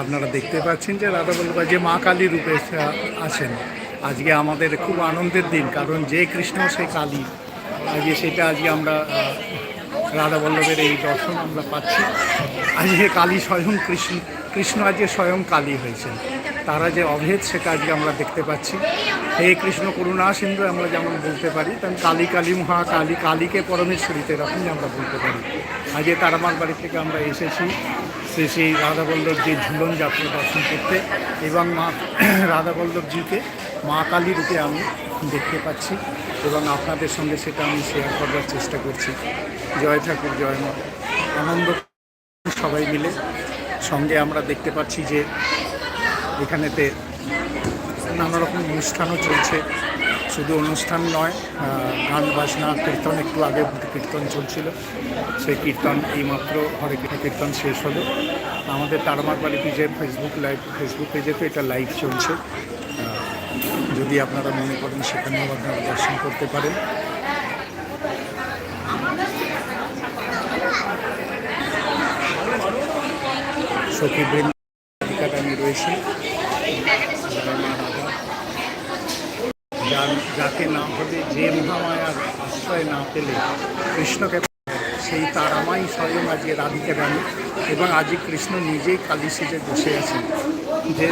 আপনারা দেখতে পাচ্ছেন যে রাধা বল্লভা যে মা কালী রূপে আছেন। আজকে আমাদের খুব আনন্দের দিন, কারণ যে কৃষ্ণ, সে কালী। আজকে সেটা আজকে আমরা রাধা বল্লভের এই দর্শন আমরা পাচ্ছি। আজকে কালী স্বয়ং কৃষ্ণ। কৃষ্ণ আজকে স্বয়ং কালী হয়েছেন। তারা যে অভেদ, সেটা আজকে আমরা দেখতে পাচ্ছি। হে কৃষ্ণ করুণা সিন্ধু, আমরা যেমন বলতে পারি, তেমন কালী কালী মহাকালী, কালীকে পরমেশ্বরীতে এরকমই আমরা বলতে পারি। আজকে তারামার বাড়ি থেকে আমরা এসেছি। সে সেই রাধাবল্লভজির ঝুলন যাত্রা দর্শন করতে এবং মা রাধাবল্লভজিকে মা কালী রূপে আমি দেখতে পাচ্ছি এবং আপনাদের সঙ্গে সেটা আমি শেয়ার করবার চেষ্টা করছি। জয় ঠাকুর, জয় মা। আনন্দ সবাই মিলে। সঙ্গে আমরা দেখতে পাচ্ছি যে এখানেতে নানা রকম অনুষ্ঠানও চলছে। শুধু অনুষ্ঠান নয় গান, বাজনা, কীর্তন একটু আগে কীর্তন চলছিল। সেই কীর্তন এইমাত্র হরে কীর্তন শেষ হলো। আমাদের তারমার বাড়ি পেজের ফেসবুক লাইভ ফেসবুক পেজে তো এটা লাইভ চলছে। যদি আপনারা মনে করেন সেখানেও আপনারা দর্শন করতে পারেন। সখী আমি রয়েছি। যাকে না হবে যে মহামায়ার আশ্রয় না পেলে কৃষ্ণকে সেই তারামাই স্বয়ং আজকে রাধিকা রানী এবং আজকে কৃষ্ণ নিজেই কালী সেজে বসে আছেন। যে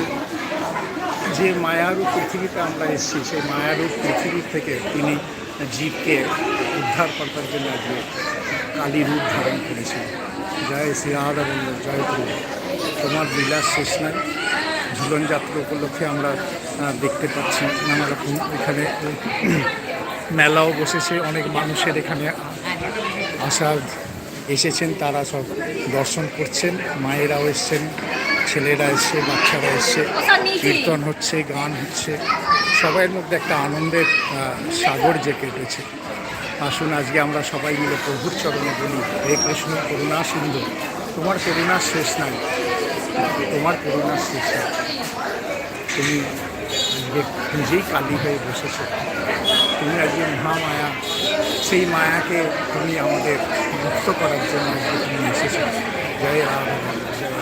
যে মায়ারূপ পৃথিবীতে আমরা এসেছি, সেই মায়ারূপ পৃথিবী থেকে তিনি জীবকে উদ্ধার করবার জন্য আজকে কালী রূপ ধারণ করেছেন। জয় শ্রী রাধা বল্লভ জয় গুরু তোমার বিলাস শেষ নাই। ঝুলন যাত্রা উপলক্ষে আমরা দেখতে পাচ্ছি নানা রকম এখানে, মেলাও বসেছে, অনেক মানুষের এখানে আসা এসেছেন, তারা সব দর্শন করছেন, মায়েরাও এসছেন, ছেলেরা এসছে, বাচ্চারা এসছে, কীর্তন হচ্ছে, গান হচ্ছে সবাইয়ের মধ্যে একটা আনন্দের সাগর জেঁকে উঠেছে। আসুন, আজকে আমরা সবাই মিলে প্রভুর চরণে বলি, হে কৃষ্ণ, করুণা সিন্ধু, তোমার করুণার শেষ নাই। তোমার করুণার শেষ তুমি নিজেই কালী হয়ে বসেছো। তুমি আজকে মহামায়া সেই মায়াকে তুমি আমাদের মুক্ত করার জন্য তুমি এসেছ। জয় রাধা জয়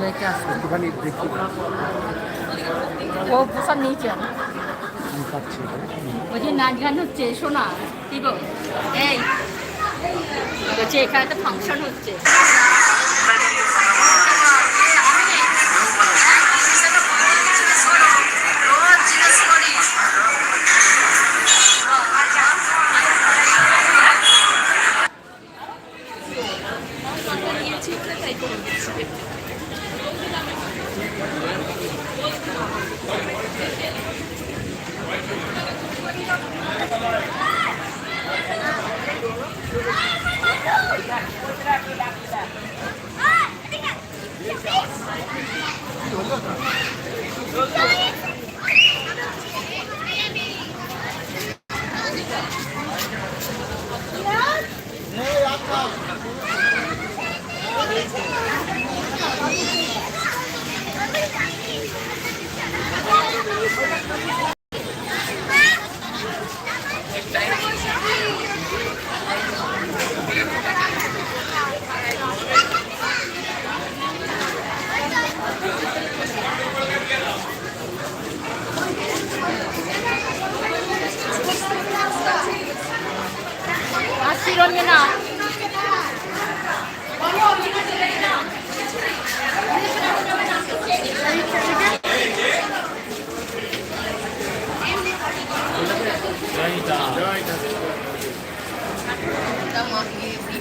ভাইকে একটুখানি দেখি। ও নিয়েছেন আমি পাচ্ছি বলছি নাচ গান হচ্ছে শোনা। কি গো? এই বলছি এখানে তো ফাংশন হচ্ছে। আসছি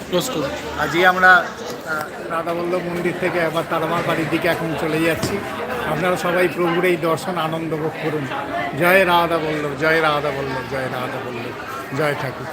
ক্লোজ করুন আজই আমরা রাধাবল্লভ মন্দির থেকে আবার তারামার বাড়ির দিকে এখন চলে যাচ্ছি। আপনারা সবাই প্রভুর এই দর্শন আনন্দ ভোগ করুন। জয় রাধা বল্লভ জয় রাধা বল্লভ জয় রাধা বল্লভ জয় ঠাকুর।